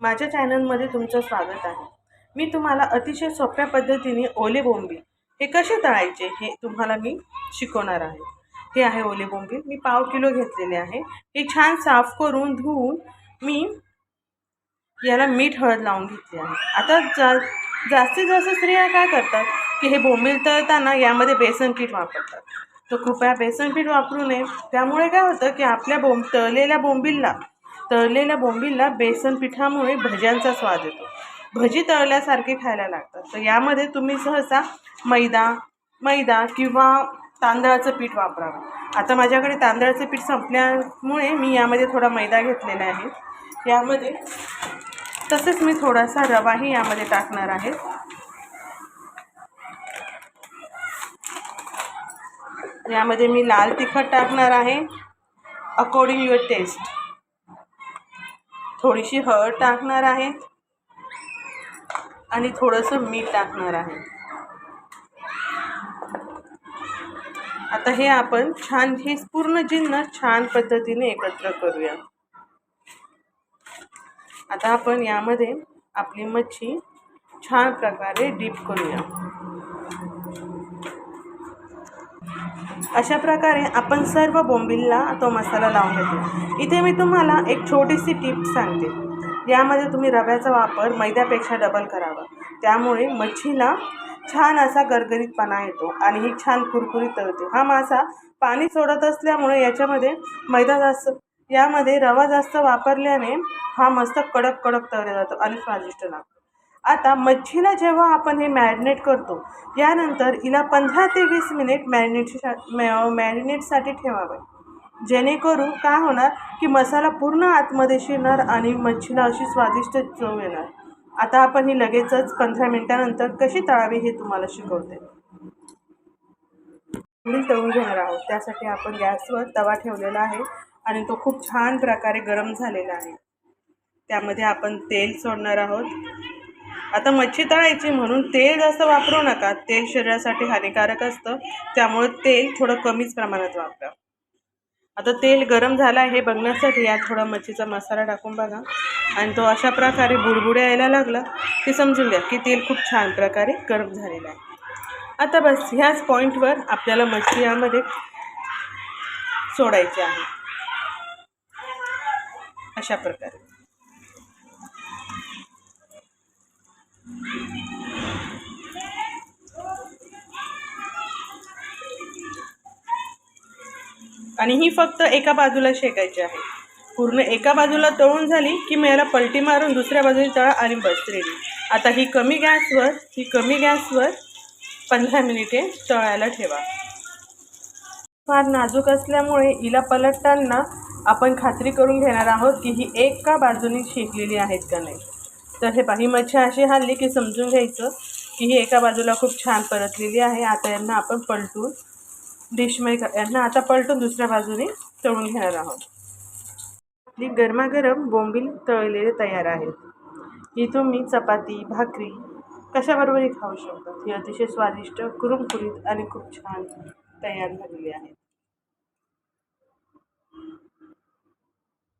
माझ्या चॅनलमध्ये तुमचं स्वागत आहे. मी तुम्हाला अतिशय सोप्या पद्धतीने ओले बोंबील हे कसे तळायचे हे तुम्हाला मी शिकवणार आहे. हे आहे ओले बोंबील. मी पाव किलो घेतलेले आहे. हे छान साफ करून धुवून मी याला मीठ हळद लावून घेतली आहे. आता जा जास्तीत जास्त स्त्रिया काय करतात की हे बोंबील तळताना यामध्ये बेसन पीठ वापरतात. तर कृपया बेसन पीठ वापरू नये. त्यामुळे काय होतं की आपल्या बोंब तळलेल्या बोंबीलला तळलेल्या बोंबीलला बेसन पिठामुळे भज्यांचा स्वाद येतो. भजी तळल्यासारखे खायला लागतात. तर यामध्ये तुम्ही सहसा मैदा मैदा किंवा तांदळाचं पीठ वापरावं. आता माझ्याकडे तांदळाचं पीठ संपल्यामुळे मी यामध्ये थोडा मैदा घेतलेला आहे. यामध्ये तसेच मी थोडासा रवाही यामध्ये टाकणार आहे. यामध्ये मी लाल तिखट टाकणार आहे. अकॉर्डिंग युअर टेस्ट थोडीशी हळद टाकणार आहे आणि थोडंसं मीठ टाकणार आहे. आता हे आपण छान हे पूर्ण जिन्न छान पद्धतीने एकत्र करूया. आता आपण यामध्ये आपली मच्छी छान प्रकारे डीप करूया. अशा प्रकारे आपण सर्व बोंबिलला तो मसाला लावून घेतो. इथे मी तुम्हाला एक छोटीशी टिप सांगते. यामध्ये तुम्ही रव्याचा वापर मैद्यापेक्षा डबल करावा. त्यामुळे मच्छीला छान असा गरगरीतपणा येतो आणि ही छान कुरकुरीत तळते. हा मासा पाणी सोडत असल्यामुळे याच्यामध्ये मैदा जास्त यामध्ये रवा जास्त वापरल्याने हा मस्त कडक कडक तळला जातो आणि स्वादिष्ट लागतो. आता मच्छीला जेव्हा आपण हे मॅरिनेट करतो यानंतर हिला पंधरा ते वीस मिनिट मॅरिनेटशा मॅ मॅरिनेटसाठी ठेवावे. जेणेकरून काय होणार की मसाला पूर्ण आतमध्ये शिरणार आणि मच्छीला अशी स्वादिष्ट चव येणार. आता आपण ही लगेचच पंधरा मिनिटानंतर कशी तळावी हे तुम्हाला शिकवते. मी तळून घेणार आहोत. त्यासाठी आपण गॅसवर तवा ठेवलेला आहे आणि तो खूप छान प्रकारे गरम झालेला आहे. त्यामध्ये आपण तेल सोडणार आहोत. आता मच्छी तळायची म्हणून तेल जास्त वापरू नका. तेल शरीरासाठी हानिकारक असतं. त्यामुळे तेल थोडं कमीच प्रमाणात वापरा. आता तेल गरम झालं आहे हे बघण्यासाठी यात थोडा मच्छीचा मसाला टाकून बघा. आणि तो अशा प्रकारे बुडबुड्या यायला लागला की समजून द्या की तेल खूप छान प्रकारे गरम झालेलं आहे. आता बस ह्याच पॉईंटवर आपल्याला मच्छी यामध्ये सोडायची आहे. अशा प्रकारे. आणि ही फक्त एका बाजूला शेकायची आहे. पूर्ण एका बाजूला तळून झाली की मी याला पलटी मारून दुसऱ्या बाजूने तळा आणि बस रेडी. आता ही कमी गॅसवर ही कमी गॅसवर पंधरा मिनिटे तळायला ठेवा. फार नाजूक असल्यामुळे हिला पलटताना आपण खात्री करून घेणार आहोत की ही एका बाजूने शेकलेली आहेत का नाही. तर हे पाही मच्छी अशी हल्ली की समजून घ्यायचं की ही एका बाजूला खूप छान परतलेली आहे. आता यांना आपण पलटून डिशमध्ये यांना आता पलटून दुसऱ्या बाजूने तळून घेणार आहोत. आपली गरमागरम बोंबील तळलेले तयार आहेत. ही तुम्ही चपाती भाकरी कशाबरोबरही खाऊ शकता. ही अतिशय स्वादिष्ट कुरुमकुरीत आणि खूप छान तयार झालेली आहे.